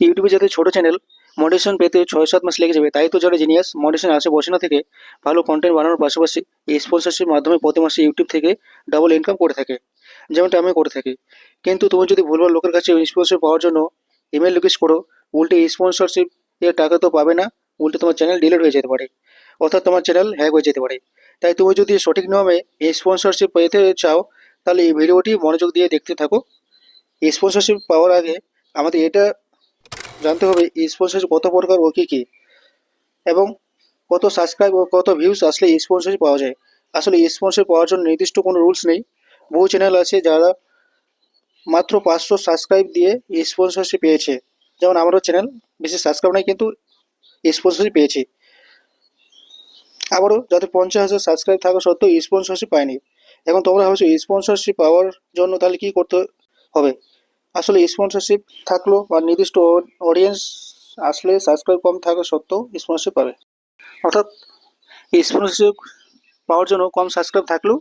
ইউটিউবে যাতে ছোটো চ্যানেল মনিটেশন পেতে ছয় সাত মাস লেগে যাবে, তাই তো যারা জিনিয়াস মনিটেশন আসে বসে না থেকে ভালো কন্টেন্ট বানানোর পাশাপাশি এই স্পন্সরশিপ মাধ্যমে প্রতি মাসে ইউটিউব থেকে ডাবল ইনকাম করে থাকে। যেমনটা আমি করে থাকি। কিন্তু তুমি যদি ভুলভাল লোকের কাছে স্পন্সর পাওয়ার জন্য ইমেল রিকোয়েস্ট করো, উল্টে স্পন্সরশিপ এর টাকা তো পাবে না, উল্টে তোমার চ্যানেল ডিলিট হয়ে যেতে পারে। অর্থাৎ তোমার চ্যানেল হ্যাক হয়ে যেতে পারে। তাই তুমি যদি সঠিক নিয়মে এই স্পন্সরশিপ পেতে চাও, তাহলে এই ভিডিওটি মনোযোগ দিয়ে দেখতে থাকো। স্পন্সরশিপ পাওয়ার আগে আমাদের এটা জানতে হবে স্পন্সরশিপ কত প্রকার ও কী কী? এবং কত সাবস্ক্রাইব ও কত ভিউজ আসলে স্পন্সরশিপ পাওয়া যায়? আসলে স্পন্সর পাওয়ার জন্য নির্দিষ্ট কোনো রুলস নেই। বহু চ্যানেল আছে যারা মাত্র পাঁচশো সাবস্ক্রাইব দিয়ে স্পন্সরশিপ পেয়েছে। যেমন আমারও চ্যানেল বেশি সাবস্ক্রাইব নাই কিন্তু স্পন্সরশিপ পেয়েছি। আবারও যাদের পঞ্চাশ হাজার সাবস্ক্রাইব থাকা সত্ত্বেও স্পন্সরশিপ পায়নি। এখন তোমরা ভাবছ স্পন্সরশিপ পাওয়ার জন্য তাহলে কী করতে হবে? আসলে স্পন্সরশিপ থাকল বা নির্দিষ্ট অডিয়েন্স আসলে সাবস্ক্রাইব কম থাকা সত্ত্বেও স্পন্সরশিপ পাবে। অর্থাৎ স্পন্সরশিপ পাওয়ার জন্য কম সাবস্ক্রাইব থাকলেও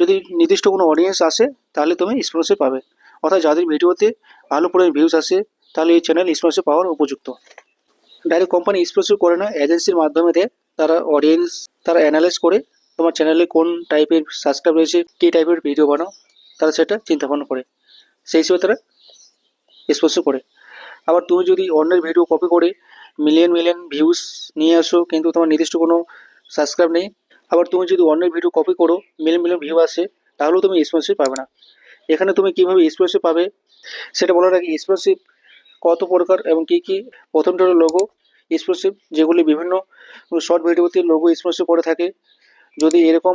যদি নির্দিষ্ট কোনো অডিয়েন্স আসে, তাহলে তুমি স্পন্সরশিপ পাবে। অর্থাৎ যাদের ভিডিওতে ভালো পরিমাণ ভিউজ আসে, তাহলে এই চ্যানেল স্পন্সরশিপ পাওয়ার উপযুক্ত। ডাইরেক্ট কোম্পানি স্পন্সর করে না এজেন্সির মাধ্যমে দেয়। তারা অডিয়েন্স তারা অ্যানালাইজ করে তোমার চ্যানেলে কোন টাইপের সাবস্ক্রাইব রয়েছে, কী টাইপের ভিডিও বানাও, তারা সেটা চিন্তা ভাবনা করে। সেই হিসেবে তারা স্পন্সর করে। আবার তুমি যদি অন্যের ভিডিও কপি করে মিলিয়ন মিলিয়ন ভিউজ নিয়ে আসো, কিন্তু তোমার নির্দিষ্ট কোনো সাবস্ক্রাইব নেই, আবার তুমি যদি অন্যের ভিডিও কপি করো মিলিয়ন মিলিয়ন ভিউ আসে, তাহলেও তুমি স্পন্সর পাবে না। এখানে তুমি কীভাবে স্পন্সর পাবে, সেটা বলার আগে স্পন্সরশিপ কত প্রকার এবং কী কী, প্রথমটা হলো লোগো স্পন্সরশিপ যেগুলি বিভিন্ন শর্ট ভিডিওতে লোগো স্পন্সর করে থাকে। যদি এরকম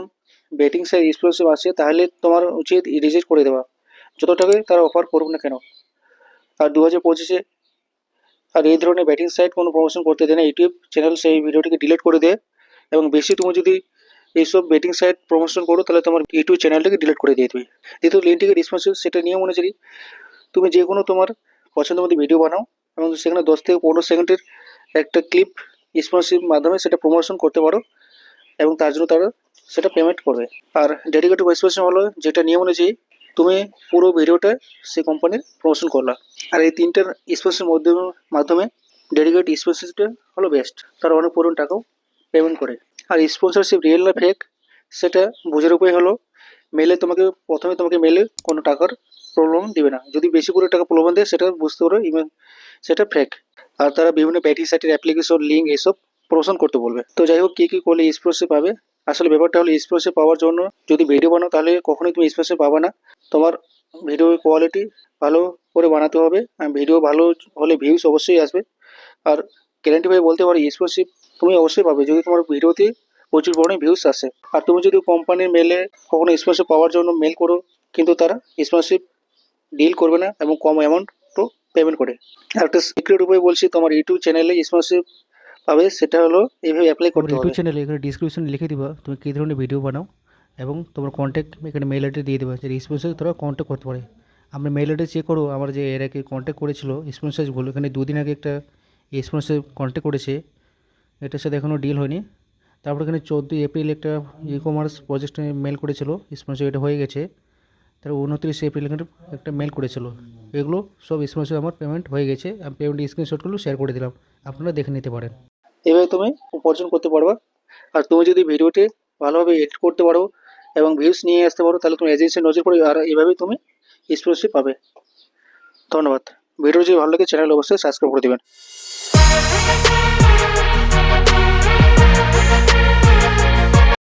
বেটিং সাইট স্পন্সরশিপ আসে, তাহলে তোমার উচিত রিজেক্ট করে দেওয়া। যত টাকায় তারা অফার করুক না কেন। আর দু হাজার পঁচিশে আর এই ধরনের ব্যাটিং সাইট কোনো প্রমোশন করতে দেয় না ইউটিউব চ্যানেল সেই ভিডিওটিকে ডিলিট করে দেয় এবং বেশি তুমি যদি এইসব বেটিং সাইট প্রমোশন করো, তাহলে তোমার ইউটিউব চ্যানেলটাকে ডিলিট করে দিয়ে দেবে। দ্বিতীয় লিঙ্কটিকে রেসপন্সিভ সেটা নিয়ম অনুযায়ী তুমি যে কোনো তোমার পছন্দ মতো ভিডিও বানাও এবং সেখানে দশ থেকে পনেরো সেকেন্ডের একটা ক্লিপ স্পন্সিভ মাধ্যমে সেটা প্রমোশন করতে পারো এবং তার জন্য তারা সেটা পেমেন্ট করবে। আর ডেডিকেটেড এক্সপ্রেশন হলো যেটা নিয়ম অনুযায়ী তুমি পুরো ভিডিওটা সেই কোম্পানির প্রমোশন করলা। আর এই তিনটার স্পেসের মধ্যে মাধ্যমে ডেডিকেট স্পন্সরশিপটা হলো বেস্ট তারা অনেক পরিমাণ টাকাও পেমেন্ট করে। আর স্পন্সরশিপ রিয়েল না ফেক সেটা বোঝার উপায় হলো মেলে তোমাকে প্রথমে তোমাকে মেলে কোনো টাকার প্রবলেম দিবে না। যদি বেশি করে টাকা প্রলোভন দেয়, সেটা বুঝতে পারো ইমেল সেটা ফেক আর তারা বিভিন্ন ব্যাটারি সাইটের অ্যাপ্লিকেশন লিঙ্ক এসব প্রমোশন করতে বলবে। তো যাই হোক, কী কী করলে স্পন্সর পাবে? আসলে ব্যাপারটা হলো স্পন্সর পাওয়ার জন্য যদি ভিডিও বানাও, তাহলে কখনোই তুমি স্পন্সর পাবে না। তোমার ভিডিও কোয়ালিটি ভালো করে বানাতে হবে। আর ভিডিও ভালো হলে ভিউস অবশ্যই আসবে। আর গ্যারান্টি ভাবে বলতে পারি স্পন্সরশিপ তুমি অবশ্যই পাবে। যদি তোমার ভিডিওতে প্রচুর পরিমাণে ভিউজ আসে। আর তুমি যদি কোম্পানির মেলে কখনো স্পন্সর পাওয়ার জন্য মেল করো কিন্তু তারা স্পন্সরশিপ ডিল করবে না এবং কম অ্যামাউন্টও পেমেন্ট করে। আর একটা সিক্রেট উপায় বলছি তোমার ইউটিউব চ্যানেলে স্পন্সরশিপ পাবে সেটা হলো এইভাবে অ্যাপ্লাই করতে হবে। ইউটিউব চ্যানেলে এখানে ডিসক্রিপশনে লিখে দিবা তুমি কী ধরনের ভিডিও বানাও। এবং তোমার কন্ট্যাক্ট এখানে মেল আইডি দিয়ে দেবে। স্পন্সর তোরা কন্ট্যাক্ট করতে পারে। আমরা মেল আইডি চেক করো আমার যে এর আগে কন্ট্যাক্ট করেছিল স্পন্সারগুলো এখানে দুদিন আগে একটা স্পন্সর কন্ট্যাক্ট করেছে। এটার সাথে এখনও ডিল হয়নি। তারপর এখানে চোদ্দোই এপ্রিল একটা ই কমার্স প্রজেক্টে মেল করেছিল স্পন্সর এটা হয়ে গেছে। তারপর উনত্রিশে এপ্রিল এখানে একটা মেল করেছিল। এগুলো সব স্পন্সর আমার পেমেন্ট হয়ে গেছে। আমি পেমেন্ট স্ক্রিনশটগুলো শেয়ার করে দিলাম। আপনারা দেখে নিতে পারেন। এভাবে তুমি উপার্জন করতে পারবা। আর তুমি যদি ভিডিওটি ভালোভাবে এডিট করতে পারো এবং ভিউস নিয়ে আসতে পারো, তাহলে তুমি এজেন্সি নজর পড়ে আর এইভাবেই তুমি স্পন্সরশিপ পাবে। ধন্যবাদ। ভিডিও যদি ভালো লাগে চ্যানেল অবশ্যই সাবস্ক্রাইব করে দেবেন।